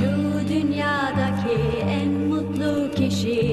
Şu dünyadaki en mutlu kişi